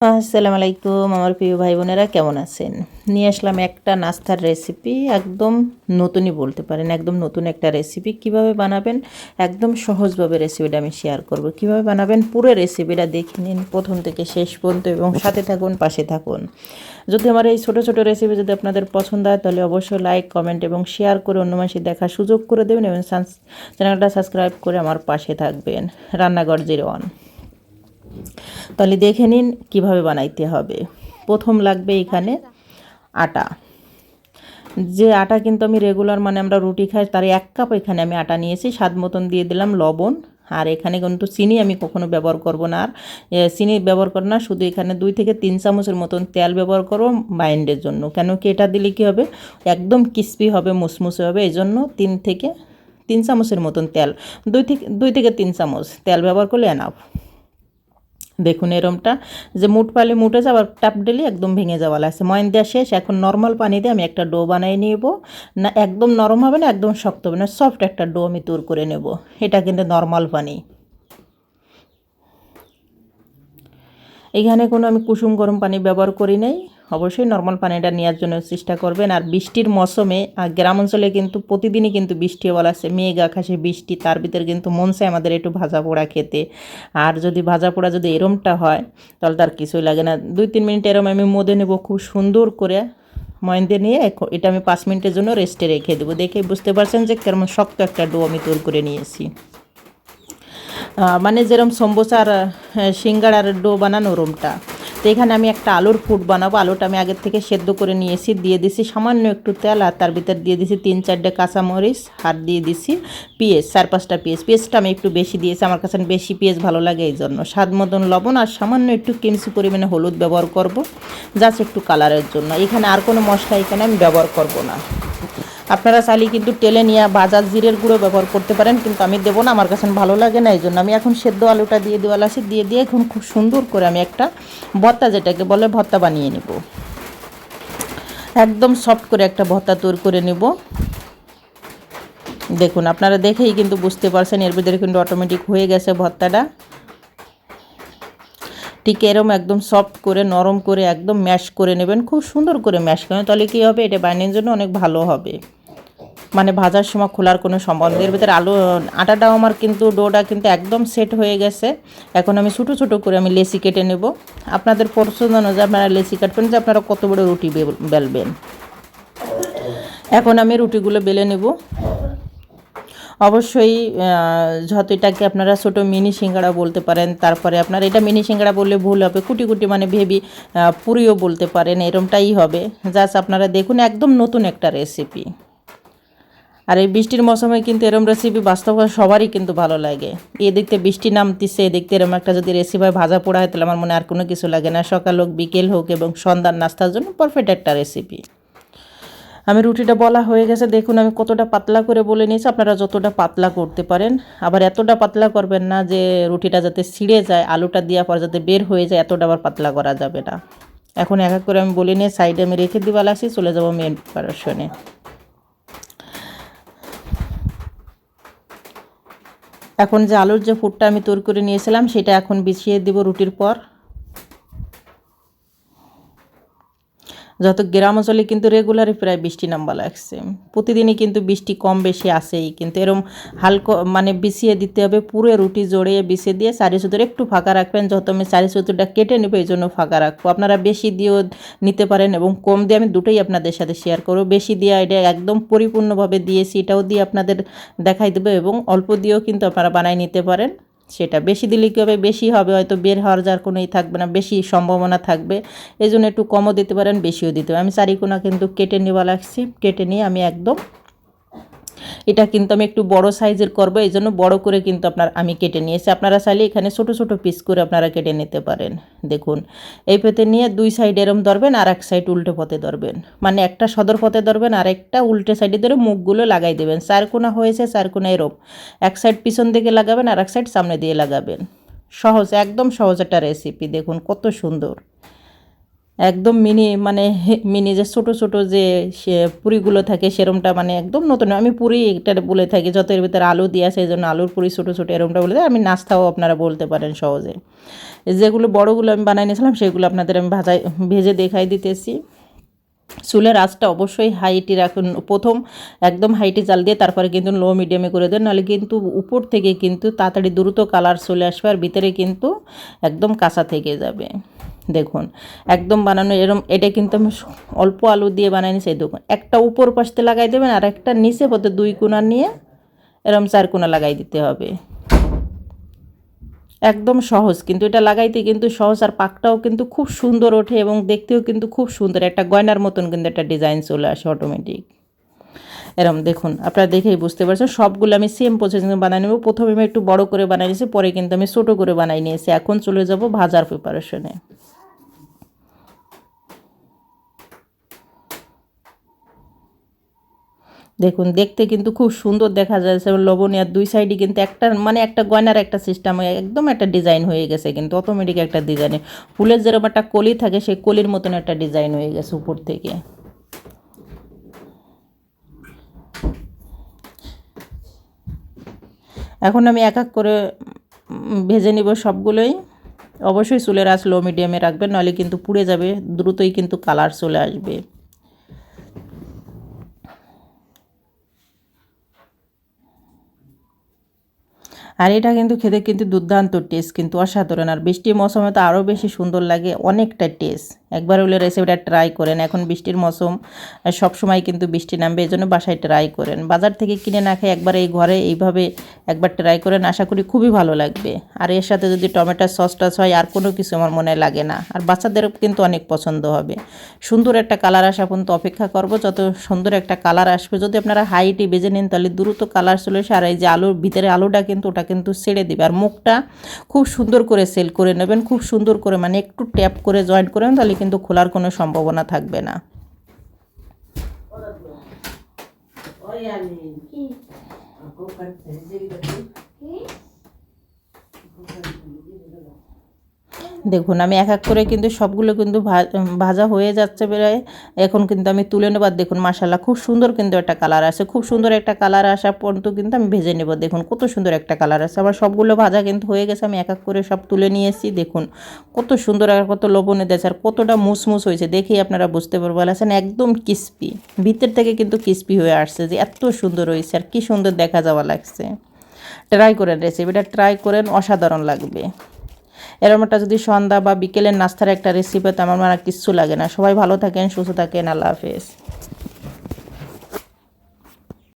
আসসালামু আলাইকুম আমার প্রিয় ভাই বোনেরা কেমন আছেন? নিয়ে আসলাম একটা নাস্তার রেসিপি, একদম নতুনই বলতে পারেন, একদম নতুন একটা রেসিপি। কীভাবে বানাবেন? একদম সহজভাবে রেসিপিটা আমি শেয়ার করব। কীভাবে বানাবেন? পুরো রেসিপিটা দেখে নিন, প্রথম থেকে শেষ পর্যন্ত এবং সাথে থাকুন, পাশে থাকুন। যদি আমার এই ছোটো ছোটো রেসিপি যদি আপনাদের পছন্দ হয়, তাহলে অবশ্যই লাইক কমেন্ট এবং শেয়ার করে অন্য মাসে দেখার সুযোগ করে দেবেন এবং চ্যানেলটা সাবস্ক্রাইব করে আমার পাশে থাকবেন। রান্নাঘর জিরো ওয়ান তাহলে দেখে নিন কীভাবে বানাইতে হবে। প্রথম লাগবে এখানে আটা। যে আটা কিন্তু আমি রেগুলার মানে আমরা রুটি খাই, তার এক কাপ এখানে আমি আটা নিয়েছি। স্বাদ মতন দিয়ে দিলাম লবণ। আর এখানে কিন্তু চিনি আমি কখনো ব্যবহার করব না। আর চিনি ব্যবহার করব না, শুধু এখানে দুই থেকে তিন চামচের মতন তেল ব্যবহার করব মাইন্ডের জন্য। কেন কি এটা দিলে কী হবে? একদম ক্রিস্পি হবে, মুসমুসে হবে এই জন্য তিন থেকে তিন চামচের মতন তেল। দুই থেকে দুই থেকে তিন চামচ তেল ব্যবহার করলে এনাফ দেখুন এরমটা যে মুট পালে মুটে যাওয়ার টাপ ডেলি একদম ভেঙে যাওয়া লাগছে। ময়ন দেওয়া শেষ, এখন নর্মাল পানি দিয়ে আমি একটা ডো বানিয়ে নেব। না, একদম নরম হবে না, একদম শক্ত হবে না সফট একটা ডো আমি তোর করে নেব। এটা কিন্তু নর্মাল পানি। এখানে কোনো আমি কুসুম গরম পানি ব্যবহার করি নাই। অবশ্যই নর্মাল পানিটা নেওয়ার জন্য চেষ্টা করবেন। আর বৃষ্টির মৌসুমে গ্রাম অঞ্চলে কিন্তু প্রতিদিনই কিন্তু বৃষ্টি বলা আছে। মেঘ, আকাশে বৃষ্টি, তার ভিতরে কিন্তু মন চায় আমাদের একটু ভাজা পোড়া খেতে। আর যদি ভাজা পোড়া যদি এরমটা হয়, তাহলে তার কিছুই লাগে না। দুই, তিন মিনিট এরম আমি মদে নেব খুব সুন্দর করে। ময়ন্দে নিয়ে এটা আমি পাঁচ মিনিটের জন্য রেস্টে রেখে দেবো। দেখে বুঝতে পারছেন যে কেমন শক্ত একটা ডো আমি তৈরি করে নিয়েছি। মানে যেরকম সম্বোসার সিঙ্গাড়ার ডো বানানো ওরমটা তো এখানে আমি একটা আলুর ফুট বানাবো। আলুটা আমি আগের থেকে সেদ্ধ করে নিয়েছি। দিয়ে দিছি সামান্য একটু তেল আর তার ভিতর দিয়ে দিছি তিন চারটে কাঁচামরিচ আর দিয়ে দিছি পিঁয়াজ, চার পাঁচটা পিঁয়াজ। পেঁয়াজটা আমি একটু বেশি দিয়েছি। আমার কাছে বেশি পেঁয়াজ ভালো লাগে এই জন্য। স্বাদ মতন লবণ আর সামান্য একটু কিমসি পরিমাণে হলুদ ব্যবহার করব। জাস্ট একটু কালারের জন্য। এখানে আর কোনো মশলা এখানে আমি ব্যবহার করব না। আপনারা চাইলে কিন্তু টেলে নিয়ে বাজার জিরের গুঁড়ো ব্যবহার করতে পারেন, কিন্তু আমি দেবো না, আমার কাছে ভালো লাগে না এই জন্য আমি এখন সেদ্ধ আলুটা দিয়ে দেওয়াল আসি দিয়ে দিয়ে এখন খুব সুন্দর করে আমি একটা ভর্তা, যেটাকে বলে ভর্তা বানিয়ে নেব। একদম সফট করে একটা ভর্তা তৈরি করে নেব। দেখুন, আপনারা দেখেই কিন্তু বুঝতে পারছেন, এর ভিতরে কিন্তু অটোমেটিক হয়ে গেছে ভর্তাটা। ঠিক এরম একদম সফট করে, নরম করে একদম ম্যাশ করে নেবেন, খুব সুন্দর করে ম্যাশ করেন তাহলে কী হবে, এটা বাইনের জন্য অনেক ভালো হবে। মানে ভাজার সময় খোলার কোনো সম্বন্ধ এর ভিতরে আলু আটাটাও আমার কিন্তু ডোটা কিন্তু একদম সেট হয়ে গেছে। এখন আমি ছোটো ছোটো করে আমি লেসি কেটে নেব। আপনাদের পছন্দ অনুযায়ী আপনারা লেসি কাটবেন যে আপনারা কত বড় রুটি বেলবেন। এখন আমি রুটিগুলো বেলে নেব। অবশ্যই যত এটাকে আপনারা ছোটো মিনি সিঙ্গাড়া বলতে পারেন। তারপরে আপনার এটা মিনি সিঙ্গাড়া বললে ভুল হবে। কুটি কুটি মানে ভেবি পুরিও বলতে পারেন। এরমটাই হবে। জাস্ট আপনারা দেখুন, একদম নতুন একটা রেসিপি আর এই বৃষ্টির মৌসুমে কিন্তু এরম রেসিপি বাস্তব সবারই কিন্তু ভালো লাগে। এ দেখতে বৃষ্টি নামতিছে দেখতে এরম একটা যদি রেসিপি হয়, ভাজা পোড়া হয়, তাহলে আমার মনে আর কোনো কিছু লাগে না। সকাল হোক, বিকেল হোক এবং সন্ধ্যার নাস্তার জন্য পারফেক্ট একটা রেসিপি আমি রুটিটা বলা হয়ে গেছে, দেখুন আমি কতটা পাতলা করে বলে নিয়েছি, আপনারা যতটা পাতলা করতে পারেন। আবার এতটা পাতলা করবেন না যে রুটিটা যাতে ছিঁড়ে যায়, আলুটা দেওয়ার পর যাতে বের হয়ে যায়, এতটা আবার পাতলা করা যাবে না। এখন এক এক করে আমি বলে নিয়ে সাইডে আমি রেখে দিবা লাগছি, চলে যাব মেন প্রিপারেশনে এখন যে আলুর যে ফুটটা আমি তৈরি করে নিয়েছিলাম, সেটা এখন বিছিয়ে দিব রুটির পর। যত গ্রাম অঞ্চলে কিন্তু রেগুলারই প্রায় বৃষ্টি নাম্বা লাগছে। প্রতিদিনই কিন্তু বৃষ্টি কম বেশি আসেই, কিন্তু এরম হালকা মানে বিছিয়ে দিতে হবে, পুরো রুটি জড়িয়ে বিছিয়ে দিয়ে চারি সুতোর একটু ফাঁকা রাখবেন, যত আমি চারি সুতোটা কেটে নেব এই জন্য ফাঁকা রাখব। আপনারা বেশি দিয়েও নিতে পারেন এবং কম দিয়ে আমি দুটোই আপনাদের সাথে শেয়ার করব। বেশি দিয়ে এটা একদম পরিপূর্ণভাবে দিয়েছি, এটাও দিয়ে আপনাদের দেখাই দেবো এবং অল্প দিয়েও কিন্তু আপনারা বানাই নিতে পারেন। সেটা। বেশি দিলে কী হবে? বেশি হবে, হয়তো বের হওয়ার যার কোনোই থাকবে না, বেশি সম্ভাবনা থাকবে। এই জন্য একটু কমও দিতে পারেন, বেশিও দিতে পারেন। আমি চারিকোনা কিন্তু কেটে নেওয়া লাগছি কেটে নিয়ে আমি একদম এটা কিন্তু আমি একটু বড় সাইজের করব, এই জন্য বড়ো করে কিন্তু আপনার আমি কেটে নিয়েছি। আপনারা চাইলে এখানে ছোট ছোট পিস করে আপনারা কেটে নিতে পারেন। দেখুন, এই পেতে নিয়ে দুই সাইড এরম ধরবেন আর এক সাইড উল্টো পথে ধরবেন। মানে একটা সদর পথে ধরবেন আর একটা উল্টে সাইডে ধরে মুখগুলো লাগাই দেবেন। চারকোনা হয়েছে, চারকোনা এরম। এক সাইড পিছন দিকে লাগাবেন আর এক সাইড সামনে দিয়ে লাগাবেন। সহজ, একদম সহজ একটা রেসিপি দেখুন কত সুন্দর। একদম মিনি মানে মিনি যে ছোটো ছোটো যে পুরিগুলো থাকে সেরমটা মানে একদম নতুন। আমি পুরি এটা বলে থাকি, যত এর ভিতরে আলু দিয়ে এই জন্য আলুর পুরি ছোটো ছোটো এরমটা বলে। আমি নাস্তাও আপনারা বলতে পারেন সহজে। যেগুলো বড়গুলো আমি বানাই নিয়েছিলাম, সেগুলো আপনাদের আমি ভাজাই, ভেজে দেখাই দিতেছি। চুলের আঁচটা অবশ্যই হাইটি রাখুন। প্রথম একদম হাইটি জাল দিয়ে তারপরে কিন্তু লো, মিডিয়ামে করে দেন, নাহলে কিন্তু উপর থেকে কিন্তু তাড়াতাড়ি দ্রুত কালার চলে আসবে আর ভিতরে কিন্তু একদম কাঁচা থেকে যাবে। দেখুন, একদম বানানো, এরম, এটা কিন্তু আমি অল্প আলু দিয়ে বানাই নিছি দেখুন, একটা উপর পাশতে লাগাই দেবেন, আর একটা নিচে পথে দুই কোনা নিয়ে এরম চার কোনা লাগাই দিতে হবে। একদম সহজ, কিন্তু এটা লাগাইতে কিন্তু সহজ, আর পাকটাও কিন্তু খুব সুন্দর ওঠে এবং দেখতেও কিন্তু খুব সুন্দর, একটা গয়নার মতন কিন্তু একটা ডিজাইন চলে আসে অটোমেটিক এরম দেখুন, আপনারা দেখেই বুঝতে পারছেন, সবগুলো আমি সেম প্রসেসিং বানিয়ে নেব, প্রথমে আমি একটু বড় করে বানিয়ে নিয়েছি পরে কিন্তু আমি ছোটো করে বানিয়ে নিয়েছি, এখন চলে যাব ভাজার প্রিপারেশনে দেখুন, দেখতে কিন্তু খুব সুন্দর দেখা যাচ্ছে লবণিয়ার দুই সাইডে কিন্তু একটা মানে একটা গয়নার একটা সিস্টেম একদম একটা ডিজাইন হয়ে গেছে কিন্তু অটোমেটিক একটা ডিজাইনে ফুলের যেরকম একটা কলি থাকে, সেই কলির মতন একটা ডিজাইন হয়ে গেছে উপর থেকে। এখন আমি এক এক করে ভেজে নিব সবগুলোই। অবশ্যই চুলের আঁচ লো মিডিয়ামে রাখবেন, নাহলে কিন্তু পুড়ে যাবে, দ্রুতই কিন্তু কালার চলে আসবে। আর এটা কিন্তু খেতে কিন্তু দুর্দান্ত টেস্ট কিন্তু অসাধারণ। আর বৃষ্টির মৌসুমে তো আরও বেশি সুন্দর লাগে অনেকটা টেস্ট একবার হলে রেসিপিটা ট্রাই করেন। এখন বৃষ্টির মৌসুম সবসময় কিন্তু বৃষ্টি নামবে এই জন্য বাসায় ট্রাই করেন। বাজার থেকে কিনে না খেয়ে একবার এই ঘরে এইভাবে একবার ট্রাই করেন আশা করি খুবই ভালো লাগবে। আর এর সাথে যদি টমেটোর সস টস হয় আর কোনো কিছু আমার মনে লাগে না। আর বাচ্চাদেরও কিন্তু অনেক পছন্দ হবে। সুন্দর একটা কালার আসা পর্যন্ত অপেক্ষা করব। যত সুন্দর একটা কালার আসবে যদি আপনারা হাইটে বেজে নেন তাহলে দ্রুত কালার চলে আসে আর এই যে আলুর ভিতরে আলুটা কিন্তু ওটা কিন্তু ছেড়ে দেবে। আর মুখটা খুব সুন্দর করে সেল করে নেবেন খুব সুন্দর করে মানে একটু ট্যাপ করে জয়েন্ট করেন তাহলে কিন্তু খোলার কোনো সম্ভাবনা থাকবে না। 갖고 그걸 전세계적인 দেখুন, আমি এক এক করে কিন্তু সবগুলো কিন্তু ভাজা হয়ে যাচ্ছে বেরোয় এখন কিন্তু আমি তুলে নেবার দেখুন মাসাল্লাহ খুব সুন্দর কিন্তু একটা কালার আসে। খুব সুন্দর একটা কালার আসা পর্যন্ত কিন্তু আমি ভেজে নেব। দেখুন, কত সুন্দর একটা কালার আসে। আমার সবগুলো ভাজা কিন্তু হয়ে গেছে। আমি এক এক করে সব তুলে নিয়েছি। দেখুন, কত সুন্দর আর কত লবণে দিয়েছে আর কতটা মুসমুস হয়েছে। দেখেই আপনারা বুঝতে পারব আছেন একদম কিস্পি ভিতর থেকে কিন্তু কিস্পি হয়ে আসছে যে এত সুন্দর হয়েছে। আর কি সুন্দর দেখা যাওয়া লাগছে। ট্রাই করেন রেসিপিটা ট্রাই করেন, অসাধারণ লাগবে। এরকম একটা যদি সন্ধ্যা বা বিকেলের নাস্তার একটা রেসিপি তো আমার মানে কিচ্ছু লাগে না। সবাই ভালো থাকেন, সুস্থ থাকেন, আল্লাহ হাফেজ।